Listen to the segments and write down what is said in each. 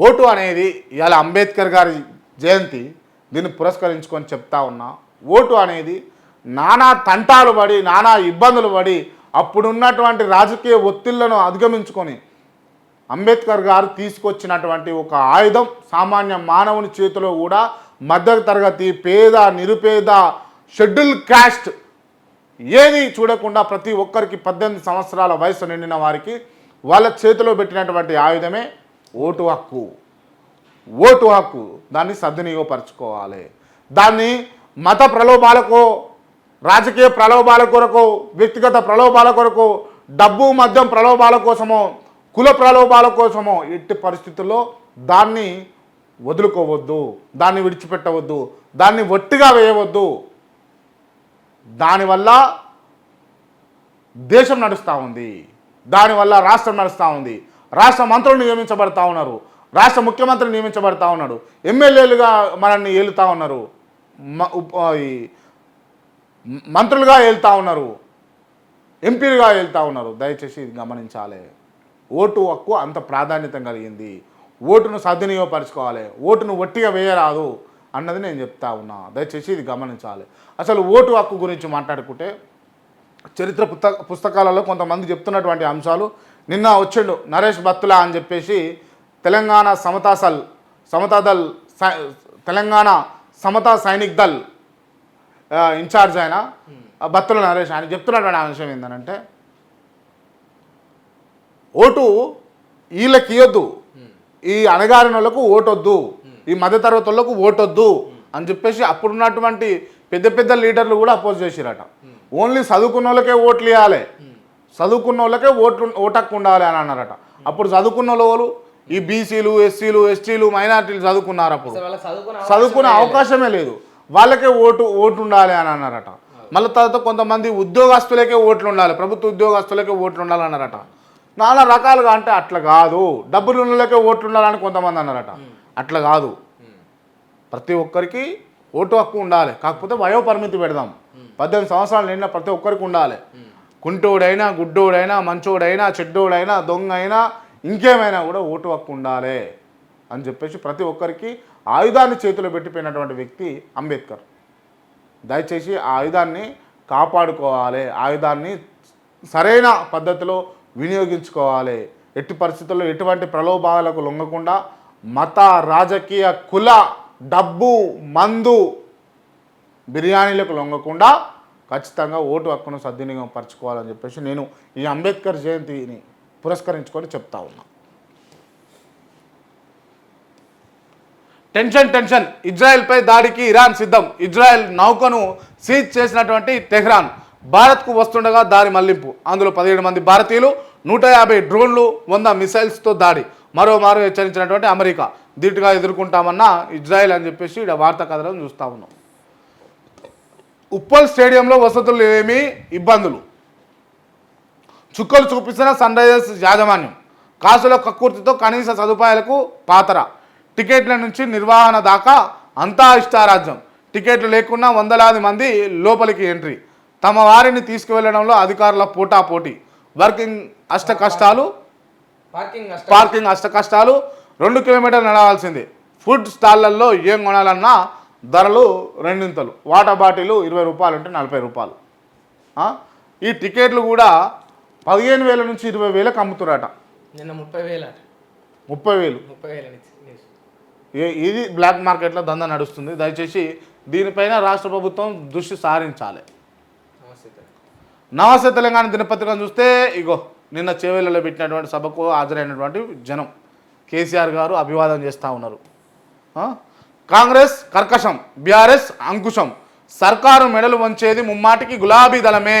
Vote అనేది ఇవాళ అంబేద్కర్ గారి జయంతి దీన్ని పురస్కరించుకొని చెప్తా ఉన్నా ఓటు అనేది నానా తంటాలు పడి నానా ఇబ్బందులు పడి అప్పుడున్నటువంటి రాజకీయ ఒత్తిళ్ళను అధిగమించుకొని అంబేద్కర్ గారు తీసుకొచ్చినటువంటి ఒక ఆయుధం సామాన్య మానవుని చేతిలో కూడా మధ్య తరగతి పేద నిరుపేద షెడ్యూల్ క్యాస్ట్ ఏది చూడకుండా ప్రతి ఒక్కరికి పద్దెనిమిది సంవత్సరాల వయసు నిండిన వారికి వాళ్ళ చేతిలో పెట్టినటువంటి ఆయుధమే ఓటు హక్కు. ఓటు హక్కు. దాన్ని సద్వినియోగపరచుకోవాలి. దాన్ని మత ప్రలోభాలకు రాజకీయ ప్రలోభాల కొరకు వ్యక్తిగత ప్రలోభాల కొరకు డబ్బు మద్యం ప్రలోభాల కోసమో కుల ప్రలోభాల కోసమో ఎట్టి పరిస్థితుల్లో దాన్ని వదులుకోవద్దు. దాన్ని విడిచిపెట్టవద్దు. దాన్ని ఒట్టిగా వేయవద్దు. దానివల్ల దేశం నడుస్తూ ఉంది. దానివల్ల రాష్ట్రం నడుస్తూ ఉంది. రాష్ట్ర మంత్రులు నియమించబడతా ఉన్నారు. రాష్ట్ర ముఖ్యమంత్రి నియమించబడతా ఉన్నాడు. ఎమ్మెల్యేలుగా మనల్ని ఏలుతా ఉన్నారు. మంత్రులుగా ఏలుతా ఉన్నారు. ఎంపీలుగా వెళ్తా ఉన్నారు. దయచేసి ఇది గమనించాలి. ఓటు హక్కు అంత ప్రాధాన్యత కలిగింది. ఓటును సద్వినియోగపరచుకోవాలి. ఓటును ఒట్టిగా వేయరాదు అన్నది నేను చెప్తా ఉన్నా. దయచేసి ఇది గమనించాలి. అసలు ఓటు హక్కు గురించి మాట్లాడుకుంటే చరిత్ర పుస్తక పుస్తకాలలో కొంతమంది చెప్తున్నటువంటి అంశాలు నిన్న వచ్చిండు నరేష్ బత్తుల అని చెప్పేసి తెలంగాణ సమతా సల్ సమతా దల్ సై- తెలంగాణ సమతా సైనిక్ దల్ ఇన్ఛార్జ్ ఆయన బత్తుల నరేష్ ఆయన చెప్తున్నటువంటి అంశం ఏంటంటే ఓటు వీళ్ళకి ఇవ్వద్దు ఈ అణగారిన వాళ్ళకు ఓటొద్దు. ఈ మధ్యతరగతి వాళ్ళకు ఓటొద్దు అని చెప్పేసి అప్పుడున్నటువంటి పెద్ద పెద్ద లీడర్లు కూడా అపోజ్ చేసిరట. ఓన్లీ చదువుకున్న వాళ్ళకే ఓట్లు ఇవ్వాలి చదువుకున్న వాళ్ళకే ఓట్లు ఓటక్కు ఉండాలి అని అన్నారట. అప్పుడు చదువుకున్న వాళ్ళు ఈ బీసీలు ఎస్సీలు ఎస్టీలు మైనార్టీలు చదువుకున్నారు అప్పుడు. చదువుకునే అవకాశమే లేదు. వాళ్ళకే ఓటు ఓటు ఉండాలి అని అన్నారట. మళ్ళీ తర్వాత కొంతమంది ఉద్యోగస్తులకే ఓట్లు ఉండాలి ప్రభుత్వ ఉద్యోగస్తులకే ఓట్లు ఉండాలి అన్నారట. నానా రకాలుగా అంటే అట్లా కాదు. డబ్బులు ఉన్నోళ్ళకే ఓట్లు ఉండాలని కొంతమంది అన్నారట. అట్లా కాదు. ప్రతి ఒక్కరికి ఓటు హక్కు ఉండాలి. కాకపోతే వయో పరిమితి పెడదాం పద్దెనిమిది సంవత్సరాలు నిండిన ప్రతి ఒక్కరికి ఉండాలి. కుంటోడైనా గుడ్డోడైనా మంచోడైనా చెడ్డోడైనా దొంగ అయినా ఇంకేమైనా కూడా ఓటు హక్కు ఉండాలి అని చెప్పేసి ప్రతి ఒక్కరికి ఆయుధాన్ని చేతిలో పెట్టిపోయినటువంటి వ్యక్తి అంబేద్కర్. దయచేసి ఆ ఆయుధాన్ని కాపాడుకోవాలి. ఆయుధాన్ని సరైన పద్ధతిలో వినియోగించుకోవాలి. ఎట్టి పరిస్థితుల్లో ఎటువంటి ప్రలోభాలకు లొంగకుండా మత రాజకీయ కుల డబ్బు మందు బిర్యానీలకు లొంగకుండా ఖచ్చితంగా ఓటు హక్కును సద్వినియోగం పరచుకోవాలని చెప్పేసి నేను ఈ అంబేద్కర్ జయంతిని పురస్కరించుకొని చెప్తా ఉన్నా. Tension tension. ఇజ్రాయెల్పై దాడికి ఇరాన్ సిద్ధం. ఇజ్రాయెల్ నౌకను సీజ్ చేసినటువంటి టెహ్రాన్ భారత్కు వస్తుండగా దారి మళ్ళింపు. అందులో పదిహేడు మంది భారతీయులు నూట యాభై డ్రోన్లు వంద మిసైల్స్తో దాడి. మరోమారు హెచ్చరించినటువంటి అమెరికా. దీటుగా ఎదుర్కొంటామన్న ఇజ్రాయెల్ అని చెప్పేసి ఇక్కడ వార్తా కథలను చూస్తా ఉన్నాం. ఉప్పల్ స్టేడియంలో వసతులు ఏమీ? ఇబ్బందులు. చుక్కలు చూపిస్తున్న సన్ రైజర్స్ యాజమాన్యం. కాసుల కక్కుర్తితో కనీస సదుపాయాలకు పాతర. టికెట్ల నుంచి నిర్వహణ దాకా అంతా ఇష్టారాజ్యం. టికెట్లు లేకున్నా వందలాది మంది లోపలికి ఎంట్రీ. తమ వారిని తీసుకువెళ్ళడంలో అధికారుల పోటాపోటీ వర్కింగ్ అష్ట కష్టాలు పార్కింగ్ అష్ట కష్టాలు రెండు కిలోమీటర్లు నడవాల్సిందే. ఫుడ్ స్టాళ్ళల్లో ఏం కొనాలన్నా ధరలు రెండింతలు. వాటర్ బాటిల్ ఇరవై రూపాయలు అంటే నలభై రూపాయలు? ఈ టికెట్లు కూడా పదిహేను వేల నుంచి ఇరవై వేలకు అమ్ముతురట. నిన్న ముప్పై వేలు ముప్పై వేలు. ముప్పై వేలు ఇది బ్లాక్ మార్కెట్లో దందా నడుస్తుంది. దయచేసి దీనిపైన రాష్ట్ర ప్రభుత్వం దృష్టి సారించాలి. నమస్తే తెలంగాణ దినపత్రికను చూస్తే ఇగో నిన్న చేవేళ్ళలో పెట్టినటువంటి సభకు హాజరైనటువంటి జనం. కేసీఆర్ గారు అభివాదం చేస్తూ ఉన్నారు? కాంగ్రెస్ కర్కశం బీఆర్ఎస్ అంకుశం. సర్కారు మెడలు వంచేది ముమ్మాటికి గులాబీ దళమే.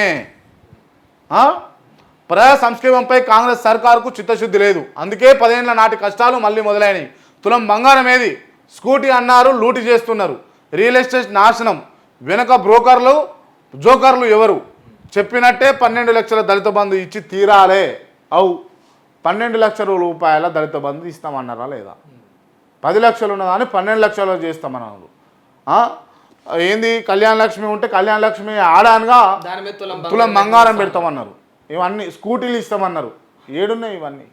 ప్రజా సంక్షేమంపై కాంగ్రెస్ సర్కారుకు చిత్తశుద్ధి లేదు. అందుకే పదేళ్ళ నాటి కష్టాలు మళ్ళీ మొదలైనవి తులం బంగారం ఏది? స్కూటీ అన్నారు లూటి చేస్తున్నారు. రియల్ ఎస్టేట్ నాశనం. వెనుక బ్రోకర్లు జోకర్లు ఎవరు? చెప్పినట్టే పన్నెండు లక్షల దళిత బంధు ఇచ్చి తీరాలే. అవు పన్నెండు లక్షల రూపాయల దళిత బంధు ఇస్తామన్నారా లేదా? పది లక్షలు ఉన్నదాన్ని పన్నెండు లక్షలు చేస్తామన్నారు ఆ? ఏంది? కళ్యాణ లక్ష్మి ఉంటే కళ్యాణ లక్ష్మి ఆడానుగా తులం బంగారం పెడతామన్నారు. ఇవన్నీ స్కూటీలు ఇస్తామన్నారు. ఏడున్నాయి ఇవన్నీ?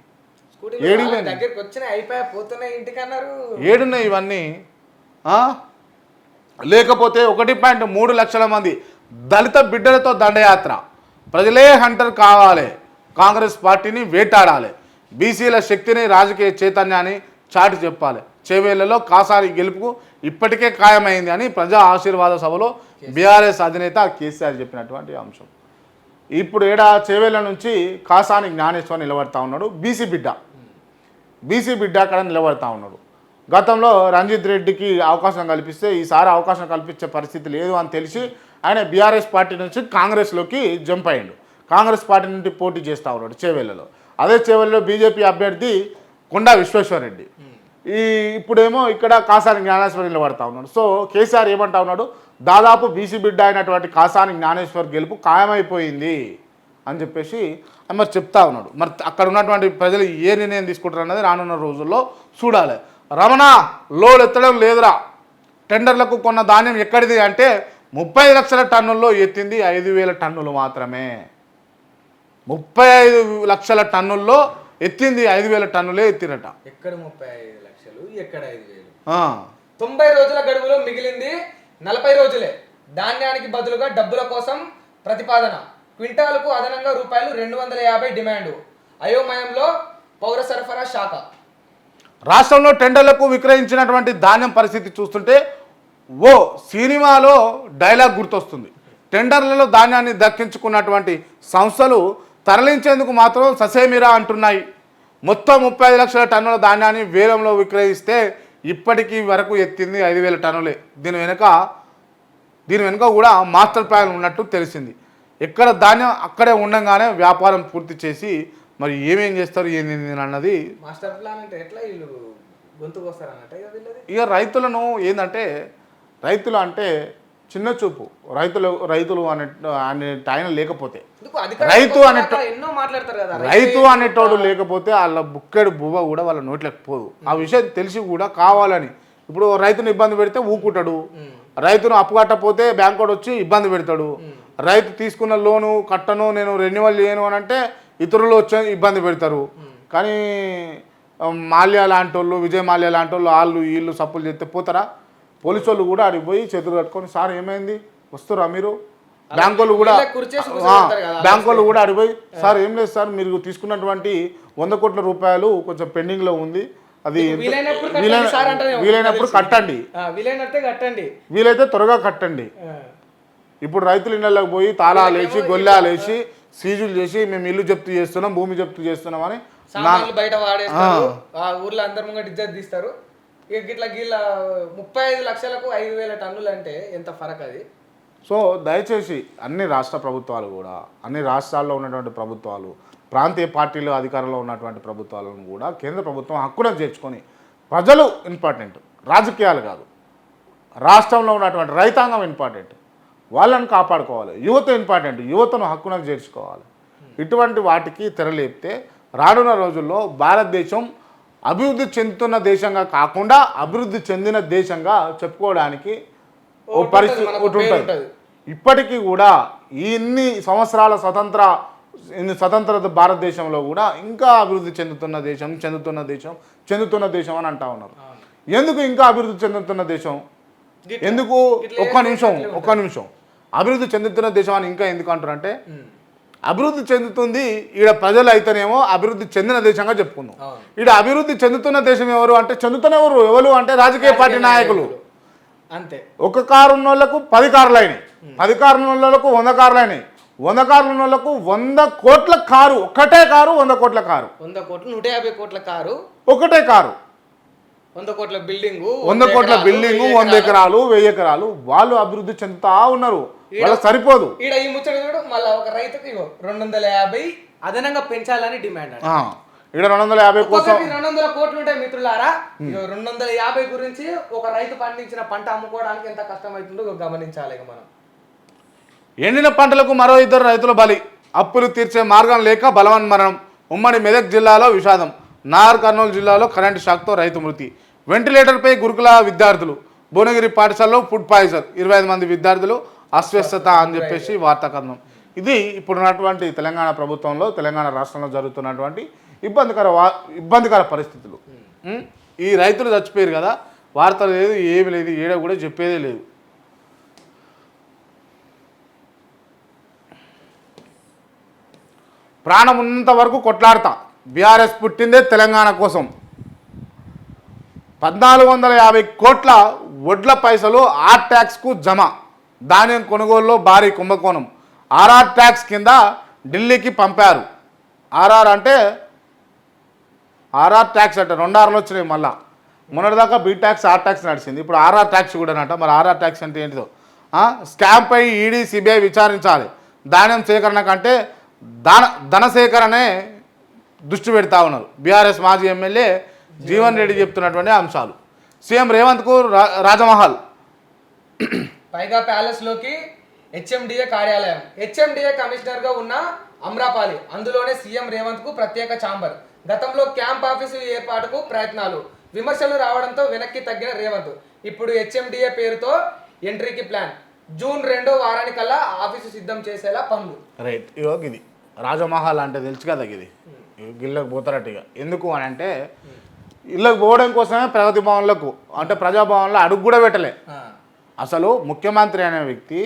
ఏడున్నాయి. ఇవన్నీ? లేకపోతే ఒకటి పాయింట్ మూడు లక్షల మంది దళిత బిడ్డలతో దండయాత్ర. ప్రజలే హంటర్ కావాలి. కాంగ్రెస్ పార్టీని వేటాడాలి. బీసీల శక్తిని రాజకీయ చైతన్యాన్ని చాటి చెప్పాలి. చేవేళ్ళలో కాసారి గెలుపుకు ఇప్పటికే ఖాయమైంది అని ప్రజా ఆశీర్వాద సభలో బీఆర్ఎస్ అధినేత కేసీఆర్ చెప్పినటువంటి అంశం. ఇప్పుడు ఏడా చేవేళ్ళ నుంచి కాసాని జ్ఞానేశ్వర్ నిలబడతా ఉన్నాడు. బీసీ బిడ్డ. బీసీ బిడ్డ అక్కడ నిలబడతా ఉన్నాడు. గతంలో రంజిత్ రెడ్డికి అవకాశం కల్పిస్తే ఈసారి అవకాశం కల్పించే పరిస్థితి లేదు అని తెలిసి ఆయన బీఆర్ఎస్ పార్టీ నుంచి కాంగ్రెస్లోకి జంప్ అయ్యిండు. కాంగ్రెస్ పార్టీ నుండి పోటీ చేస్తూ ఉన్నాడు చేవెళ్ళలో అదే చేవెళ్ళలో బీజేపీ అభ్యర్థి కొండా విశ్వేశ్వరరెడ్డి. ఈ ఇప్పుడేమో ఇక్కడ కాసాని జ్ఞానేశ్వర్ పడతా ఉన్నాడు. సో కేసీఆర్ ఏమంటా ఉన్నాడు? దాదాపు బీసీ బిడ్డ అయినటువంటి కాసాని జ్ఞానేశ్వర్ గెలుపు ఖాయమైపోయింది అని చెప్పేసి మరి చెప్తా ఉన్నాడు. మరి అక్కడ ఉన్నటువంటి ప్రజలు ఏ నిర్ణయం తీసుకుంటారు అన్నది రానున్న రోజుల్లో చూడాలి. రమణ లోడ్ ఎత్తడం లేదురా. టెండర్లకు కొన్న ధాన్యం ఎక్కడిది అంటే ముప్పై లక్షల టన్నుల్లో ఎత్తింది ఐదు వేల టన్నులు మాత్రమే. ముప్పై ఐదు లక్షల టన్నుల్లో ఎత్తింది ఐదు వేల టన్నులే ఎత్తినట ఎక్కడ ముప్పై ఐదు ఎక్కడ ఐదు వేలు? ఆ. తొంభై రోజుల గడువులో మిగిలింది నలభై రోజులే. ధాన్యానికి బదులుగా డబ్బుల కోసం ప్రతిపాదన. క్వింటాలకు అదనంగా రూపాయలు రెండు వందల యాభై డిమాండ్. అయోమయంలో పౌర సరఫరా శాఖ. రాష్ట్రంలో టెండర్లకు విక్రయించినటువంటి ధాన్యం పరిస్థితి చూస్తుంటే ఓ సినిమాలో డైలాగ్ గుర్తొస్తుంది. టెండర్లలో ధాన్యాన్ని దక్కించుకున్నటువంటి సంస్థలు తరలించేందుకు మాత్రం ససేమిరా అంటున్నాయి. మొత్తం ముప్పై ఐదు లక్షల టన్నుల ధాన్యాన్ని వేలంలో విక్రయిస్తే ఇప్పటికీ వరకు ఎత్తింది ఐదు వేల టన్నులే. దీని వెనుక దీని వెనుక కూడా మాస్టర్ ప్లాన్ ఉన్నట్టు తెలిసింది. ఎక్కడ ధాన్యం అక్కడే ఉండగానే వ్యాపారం పూర్తి చేసి మరి ఏమేం చేస్తారు ఏంది అన్నది మాస్టర్ ప్లాన్ అంటే ఎట్లా వీళ్ళు వీళ్ళది? ఇక రైతులను ఏంటంటే రైతులు అంటే చిన్న చూపు. రైతులు రైతులు అనే అనే ఆయన లేకపోతే. రైతు అట్లా ఎన్నో మాట్లాడతారు కదా రైతు అనేటోడు లేకపోతే వాళ్ళ బుక్కెడు బువ్వ కూడా వాళ్ళ నోట్లోకి పోదు. ఆ విషయం తెలిసి కూడా కావాలని. ఇప్పుడు రైతును ఇబ్బంది పెడితే ఊకుంటాడు. రైతును అప్పు కట్టకపోతే బ్యాంక్ వాడు వచ్చి ఇబ్బంది పెడతాడు. రైతు తీసుకున్న లోను కట్టను నేను రెన్యువల్ చేయను అని అంటే ఇతరులు వచ్చి ఇబ్బంది పెడతారు. కానీ మాల్యా లాంటి వాళ్ళు విజయ్ మాల్యా లాంటి వాళ్ళు వాళ్ళు వీళ్ళు సప్పులు చేస్తే పోతారా? పోలీసు వాళ్ళు కూడా అడిగి పోయి చేతులు కట్టుకొని సార్ ఏమైంది? వస్తురా మీరు? బ్యాంక్ వాళ్ళు కూడా బ్యాంక్ వాళ్ళు కూడా అడిగిపోయి సార్ ఏం లేదు సార్ మీరు తీసుకున్నటువంటి వంద కోట్ల రూపాయలు కొంచెం పెండింగ్లో ఉంది. అది వీలైనప్పుడు కట్టండి వీలైతే త్వరగా కట్టండి. ఇప్పుడు రైతుల ఇళ్ళకి పోయి తాళాలు వేసి గొల్లాలు వేసి సీజులు చేసి మేము ఇల్లు జప్తు చేస్తున్నాం భూమి జప్తు చేస్తున్నాం అని బయట వాడేస్తారు. ఊర్లో అందరి ముంగట ఇజ్జత్ తీస్తారు. ఇక గిట్ల గిట్ల ముప్పై ఐదు లక్షలకు ఐదు వేల టన్నులు అంటే ఎంత ఫరక్ అది? సో దయచేసి అన్ని రాష్ట్ర ప్రభుత్వాలు కూడా అన్ని రాష్ట్రాల్లో ఉన్నటువంటి ప్రభుత్వాలు ప్రాంతీయ పార్టీలు అధికారంలో ఉన్నటువంటి ప్రభుత్వాలను కూడా కేంద్ర ప్రభుత్వం హక్కున చేర్చుకొని ప్రజలు ఇంపార్టెంట్ రాజకీయాలు కాదు. రాష్ట్రంలో ఉన్నటువంటి రైతాంగం ఇంపార్టెంట్ వాళ్ళని కాపాడుకోవాలి. యువత ఇంపార్టెంట్ యువతను హక్కున చేర్చుకోవాలి. ఇటువంటి వాటికి తెరలేపితే రానున్న రోజుల్లో భారతదేశం అభివృద్ధి చెందుతున్న దేశంగా కాకుండా అభివృద్ధి చెందిన దేశంగా చెప్పుకోవడానికి ఓ పరిస్థితి ఒకటి ఉంటుంది. ఇప్పటికీ కూడా ఇన్ని సంవత్సరాల స్వతంత్ర ఇన్ని స్వతంత్రత భారతదేశంలో కూడా ఇంకా అభివృద్ధి చెందుతున్న దేశం చెందుతున్న దేశం చెందుతున్న దేశం అని అంటా ఉన్నారు. ఎందుకు ఇంకా అభివృద్ధి చెందుతున్న దేశం? ఎందుకు? ఒక్క నిమిషం ఒక్క నిమిషం. అభివృద్ధి చెందుతున్న దేశం అని ఇంకా ఎందుకు అంటారంటే అభివృద్ధి చెందుతుంది ఈడ ప్రజలు అయితేనేమో అభివృద్ధి చెందిన దేశంగా చెప్పుకుందాం. ఈడ అభివృద్ధి చెందుతున్న దేశం ఎవరు అంటే చెందుతున్న ఎవరు? ఎవరు అంటే రాజకీయ పార్టీ నాయకులు. అంతే. ఒక కారు ఉన్న వాళ్ళకు పది కార్లు అయినాయి. పది కార్లు ఉన్న వాళ్ళకు వంద కార్లు అయినాయి. వంద కార్లు ఉన్న వాళ్ళకు వంద కోట్ల కారు ఒకటే కారు వంద కోట్ల కారు. వంద కోట్లు నూట యాభై కోట్ల కారు. ఒకటే కారు. వంద కోట్ల బిల్డింగ్ వంద కోట్ల బిల్డింగ్ వంద ఎకరాలు. వెయ్యి ఎకరాలు. వాళ్ళు అభివృద్ధి చెందుతా ఉన్నారు. వాళ్ళకి సరిపోదు. ఈడ ఈ ముచ్చట చూడు మళ్ళీ ఒక రైతుకి రెండు వందల యాభై అదనంగా పెంచాలని డిమాండ్ ఈడ రెండు వందల యాభై కోసం రెండు వందల కోట్లు ఉంటాయి మిత్రులారా? రెండు వందల యాభై గురించి ఒక రైతు పండించిన పంట అమ్ముకోవడానికి ఎంత కష్టమవుతుందో ఇగో గమనించాలి మనం. ఎండిన పంటలకు మరో ఇద్దరు రైతుల బలి. అప్పులు తీర్చే మార్గం లేక బలవన్మరణం. ఉమ్మడి మెదక్ జిల్లాలో విషాదం. నాగర్ కర్నూలు జిల్లాలో కరెంటు షాక్తో రైతు మృతి. వెంటిలేటర్పై గురుకుల విద్యార్థులు భువనగిరి పాఠశాలలో ఫుడ్ పాయిజన్ ఇరవై ఐదు మంది విద్యార్థులు అస్వస్థత అని చెప్పేసి వార్తా కథనం ఇది ఇప్పుడున్నటువంటి తెలంగాణ ప్రభుత్వంలో తెలంగాణ రాష్ట్రంలో జరుగుతున్నటువంటి ఇబ్బందికర వా ఇబ్బందికర పరిస్థితులు. ఈ రైతులు చచ్చిపోయారు కదా వార్త లేదు ఏమి లేదు ఏడ కూడా చెప్పేదే లేదు. ప్రాణం ఉన్నంత వరకు కొట్లాడతా. బీఆర్ఎస్ పుట్టిందే తెలంగాణ కోసం. పద్నాలుగు వందల యాభై కోట్ల వడ్ల పైసలు ఆర్ ట్యాక్స్కు జమ. ధాన్యం కొనుగోలులో భారీ కుంభకోణం. ఆర్ఆర్ ట్యాక్స్ కింద ఢిల్లీకి పంపారు. ఆర్ఆర్ అంటే ఆర్ఆర్ ట్యాక్స్ అంటే రెండు ఆర్లు వచ్చినాయి మళ్ళా. మొన్నటిదాకా బీ ట్యాక్స్ ఆర్ ట్యాక్స్ నడిచింది. ఇప్పుడు ఆర్ఆర్ ట్యాక్స్ కూడా అంట మరి ఆర్ఆర్ ట్యాక్స్ అంటే ఏంటిదో? ఆ? స్కామ్పై ఈడీ సిబిఐ విచారించాలి. ధాన్యం సేకరణ కంటే ధన ధన సేకరణే దృష్టి పెడతా ఉన్నారు. బీఆర్ఎస్ మాజీ ఎమ్మెల్యే జీవన్ రెడ్డి చెప్తున్నటువంటి అంశాలు. సీఎం రేవంత్కు రా రాజమహల్. పైగా ప్యాలెస్లోకి హెచ్ఎండిఏ కార్యాలయం. హెచ్ఎండిఏ కమిషనర్గా ఉన్న అమ్రాపాలి. అందులోనే సీఎం రేవంత్కు ప్రత్యేక ఛాంబర్. గతంలో క్యాంప్ ఆఫీసు ఏర్పాటుకు ప్రయత్నాలు. విమర్శలు రావడంతో వెనక్కి తగ్గిన రేవంత్. ఇప్పుడు హెచ్ఎండిఏ పేరుతో ఎంట్రీకి ప్లాన్. జూన్ రెండో వారానికల్లా ఆఫీసు సిద్ధం చేసేలా పనులు. రైట్. ఇగో ఇది రాజమహల్ అంటే తెలుసు కదా ఇది ఇళ్ళకి పోతారట ఇక ఎందుకు అని అంటే ఇళ్ళకి పోవడం కోసమే ప్రగతి భవన్లకు అంటే ప్రజాభవన్లో అడుగు కూడా పెట్టలే. అసలు ముఖ్యమంత్రి అనే వ్యక్తి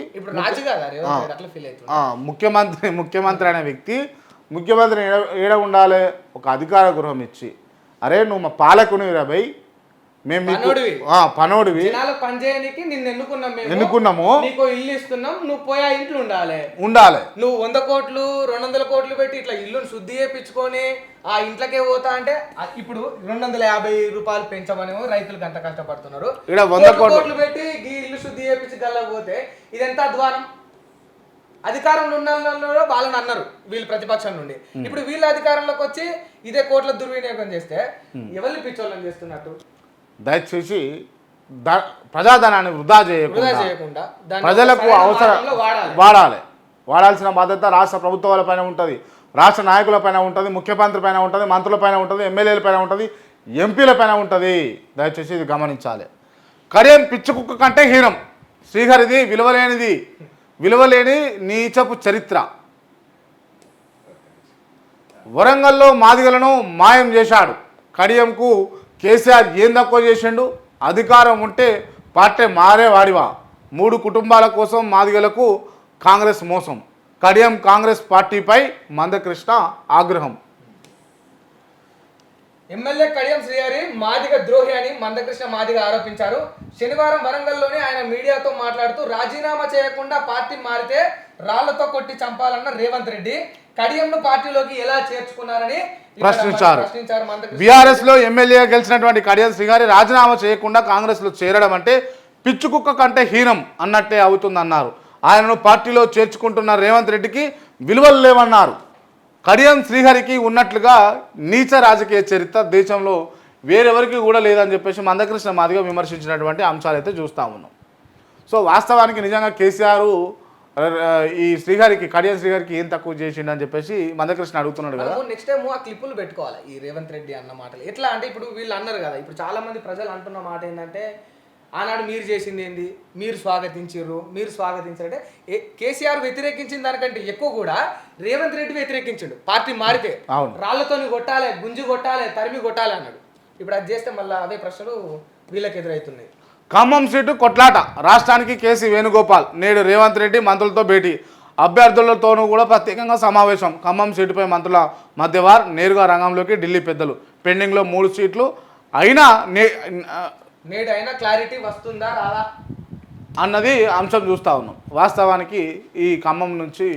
ముఖ్యమంత్రి ముఖ్యమంత్రి అనే వ్యక్తి ముఖ్యమంత్రి ఏడ ఏడ ఉండాలి? ఒక అధికార గృహం ఇచ్చి. అరే నువ్వు మా పాలకుని రబై మేము మీకు పనోడివి. ఆ, పనోడివి. జనాలకు పని చేయడానికి నిన్ను ఎన్నుకున్నాం మేము. ఎన్నుకున్నాము. నీకు ఇల్లు ఇస్తున్నాం నువ్వు పోయా ఇంట్లో ఉండాలి. ఉండాలి. నువ్వు వంద కోట్లు రెండు వందల కోట్లు పెట్టి ఇట్లా ఇల్లుని శుద్ధి చేయించుకొని ఆ ఇంట్లోకే పోతా అంటే ఆ ఇప్పుడు రెండు వందల యాభై రూపాయలు పెంచమని రైతులకు అంత కష్టపడుతున్నారు. ఈడ వంద కోట్లు పెట్టి ఈ ఇల్లు శుద్ధి చేయించి గల్లకపోతే ఇదెంత అధ్వానం? అధికారంలో ఉన్న వాళ్ళని అన్నారు వీళ్ళు ప్రతిపక్షం నుండి. ఇప్పుడు వీళ్ళ అధికారంలోకి వచ్చి ఇదే కోట్ల దుర్వినియోగం చేస్తే ఎవరిని పిచ్చోళ్ళని చేస్తున్నట్టు? దయచేసి ప్రజాధనాన్ని వృధా చేయకుండా ప్రజలకు అవసరం వాడాలి. వాడాలి. వాడాల్సిన బాధ్యత రాష్ట్ర ప్రభుత్వాల పైన ఉంటుంది. రాష్ట్ర నాయకుల పైన ఉంటుంది ముఖ్యమంత్రి పైన ఉంటుంది మంత్రుల పైన ఉంటుంది ఎమ్మెల్యేల పైన ఉంటుంది ఎంపీల పైన ఉంటుంది. దయచేసి ఇది గమనించాలి. కడియం పిచ్చి కుక్క కంటే హీనం. శ్రీహరిది విలువలేనిది. విలువలేని నీచపు చరిత్ర. వరంగల్లో మాదిగలను మాయం చేశాడు. కడియంకు కేసీఆర్ ఏం తక్కువ చేసిండు? అధికారం ఉంటే పార్టీ మారేవాడివా? మూడు కుటుంబాల కోసం మాదిగలకు కాంగ్రెస్ మోసం. కడియం కాంగ్రెస్ పార్టీపై మందకృష్ణ ఆగ్రహం. ఎమ్మెల్యే కడియం శ్రీహరి మాదిగ ద్రోహి అని మందకృష్ణ మాదిగ ఆరోపించారు. శనివారం వరంగల్లోనే ఆయన మీడియాతో మాట్లాడుతూ రాజీనామా చేయకుండా పార్టీ మారితే రాళ్ళతో కొట్టి చంపాలన్న రేవంత్ రెడ్డి కడియంను పార్టీలోకి ఎలా చేర్చుకున్నారని ప్రశ్నించారు. బీఆర్ఎస్లో ఎమ్మెల్యే గెలిచినటువంటి కడియం శ్రీగారి రాజీనామా చేయకుండా కాంగ్రెస్లో చేరడం అంటే పిచ్చు కుక్క కంటే హీనం అన్నట్టే అవుతుందన్నారు. ఆయనను పార్టీలో చేర్చుకుంటున్న రేవంత్ రెడ్డికి విలువలు లేవన్నారు. కడియం శ్రీహరికి ఉన్నట్లుగా నీచ రాజకీయ చరిత్ర దేశంలో వేరెవరికి కూడా లేదని చెప్పేసి మందకృష్ణ మాదిగా విమర్శించినటువంటి అంశాలు అయితే చూస్తూ ఉన్నాం. సో వాస్తవానికి నిజంగా కేసీఆర్ ఈ శ్రీహరికి కడియం శ్రీహరికి ఏం తక్కువ చేసిండు అని చెప్పేసి మందకృష్ణ అడుగుతున్నాడు కదా. నెక్స్ట్ టైం ఆ క్లిప్పులు పెట్టుకోవాలి ఈ రేవంత్ రెడ్డి అన్న మాటలు. ఎట్లా అంటే ఇప్పుడు వీళ్ళు అన్నారు కదా ఇప్పుడు చాలా మంది ప్రజలు అంటున్న మాట ఏంటంటే ఆనాడు మీరు చేసింది ఏంది? మీరు స్వాగతించారు మీరు స్వాగతించారంటే కేసీఆర్ వ్యతిరేకించిన దానికంటే ఎక్కువ కూడా రేవంత్ రెడ్డి వ్యతిరేకించాడు. పార్టీ మారితే అవును. రాళ్ళతోని కొట్టాలి గుంజి కొట్టాలి తరిమి కొట్టాలి అన్నాడు. ఇప్పుడు అది చేస్తే మళ్ళీ అవే ప్రశ్నలు వీళ్ళకి ఎదురవుతున్నాయి. ఖమ్మం సీటు కొట్లాట. రాష్ట్రానికి కేసీ వేణుగోపాల్ నేడు రేవంత్ రెడ్డి మంత్రులతో భేటీ. అభ్యర్థులతోనూ కూడా ప్రత్యేకంగా సమావేశం. ఖమ్మం సీటుపై మంత్రుల మధ్యవార్ నేరుగా రంగంలోకి ఢిల్లీ పెద్దలు. పెండింగ్లో మూడు సీట్లు అయినా నే నేడు అయినా క్లారిటీ వస్తుందా రాదా? అన్నది అంశం చూస్తూ ఉన్నాం. వాస్తవానికి ఈ ఖమ్మం నుంచి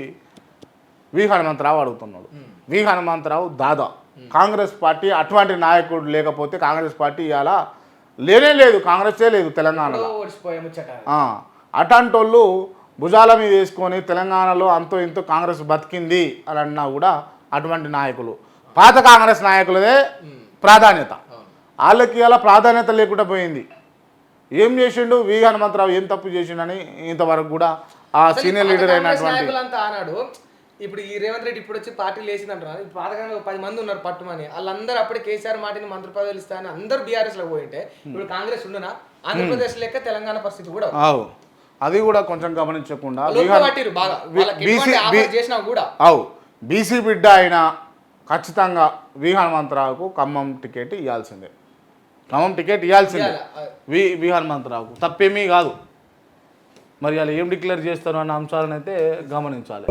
వి హనుమంతరావు అడుగుతున్నాడు. వి హనుమంతరావు దాదా. కాంగ్రెస్ పార్టీ అటువంటి నాయకుడు లేకపోతే కాంగ్రెస్ పార్టీ ఇవాళ లేనే లేదు కాంగ్రెసే లేదు తెలంగాణలో. అట్లాంటి వాళ్ళు భుజాల మీద వేసుకొని తెలంగాణలో అంతో ఇంతో కాంగ్రెస్ బతికింది అని అన్నా కూడా అటువంటి నాయకులు. పాత కాంగ్రెస్ నాయకులదే ప్రాధాన్యత. వాళ్ళకి ఇలా ప్రాధాన్యత లేకుండా పోయింది. ఏం చేసిండు? వి హనుమంతరావు ఏం తప్పు చేసిండని ఇంతవరకు కూడా ఆ సీనియర్ లీడర్ అయినటువంటి ఇప్పుడు ఈ రేవంత్ రెడ్డి ఇప్పుడు వచ్చి పార్టీ లేచింది అంటున్నారు ఇప్పుడు పాతకంగా పది మంది ఉన్నారు పట్టుమని. వాళ్ళందరూ అప్పుడే కేసీఆర్ మాటని మంత్రి పదవులు ఇస్తాయని అందరూ బీఆర్ఎస్లో పోయింటే ఇప్పుడు కాంగ్రెస్ ఉండునా? ఆంధ్రప్రదేశ్ లెక్క తెలంగాణ పరిస్థితి కూడా అది కూడా కొంచెం గమనించకుండా చేసినా కూడా. అవు బీసీ బిడ్డ అయినా ఖచ్చితంగా వి హనుమంతరావుకు ఖమ్మం టికెట్ ఇవ్వాల్సిందే ఖమ్మం టికెట్ ఇవ్వాల్సిందే. వి వి హనుమంతరావుకు తప్పేమీ కాదు. మరి అలా ఏం డిక్లేర్ చేస్తారు అన్న అంశాలను అయితే గమనించాలి.